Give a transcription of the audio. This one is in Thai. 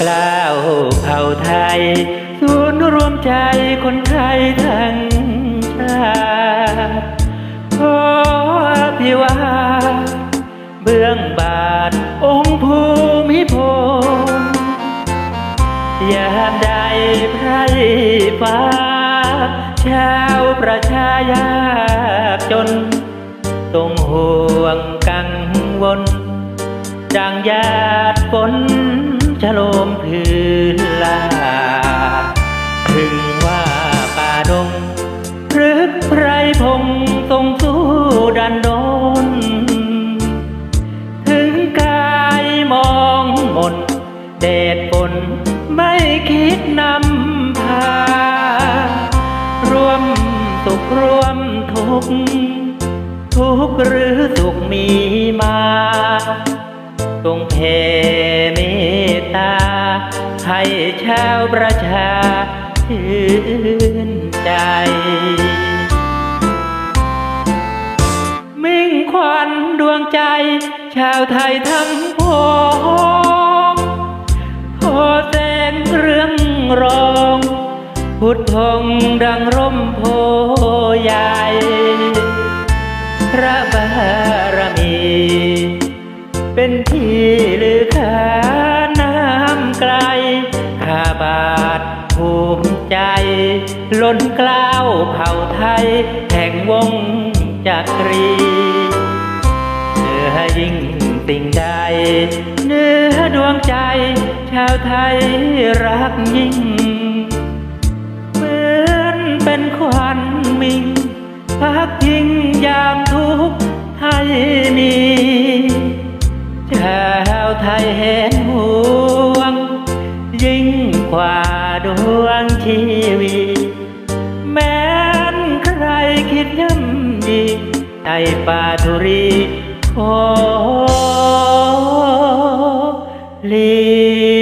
กล้าวเผ่าไทย ศูนย์รวมใจคนไทยทั้งชาติขออภิวาเบื้องบาทองค์ภูมิพลยามใดไพรฟ้า ชาวประชายากจนต้องห่วงกังวลดังหยาดฝน งทรงสู้ดันโดน ถึงกายมองหมนเดดฝนไม่คิดนำพา ร่วมสุขร่วมทุกทุกหรือสุขมีมาจงเพเมตตาให้ชาวประชาชื่น วงใจ ชาวไทยทั้งพองขอแสงเรื่องรอง พุทธงดังร่มโพใหญ่ พระบารมี เป็นที่ลือขาน้ำไกลข้าบาทภูมิใจ ล้นกล้าวเผ่าไทย แห่งวงจักรี ยิ่งสิ่งใด เนื้อดวงใจ ชาวไทยรักยิ่ง เหมือนเป็นควันมิงพักพิงยามทุกข์ไทยมี ชาวไทยเห็นห่วง ยิ่งกว่าดวงชีวีแม้นใครคิดย่ำดีไทยปาทุรี ขอเลี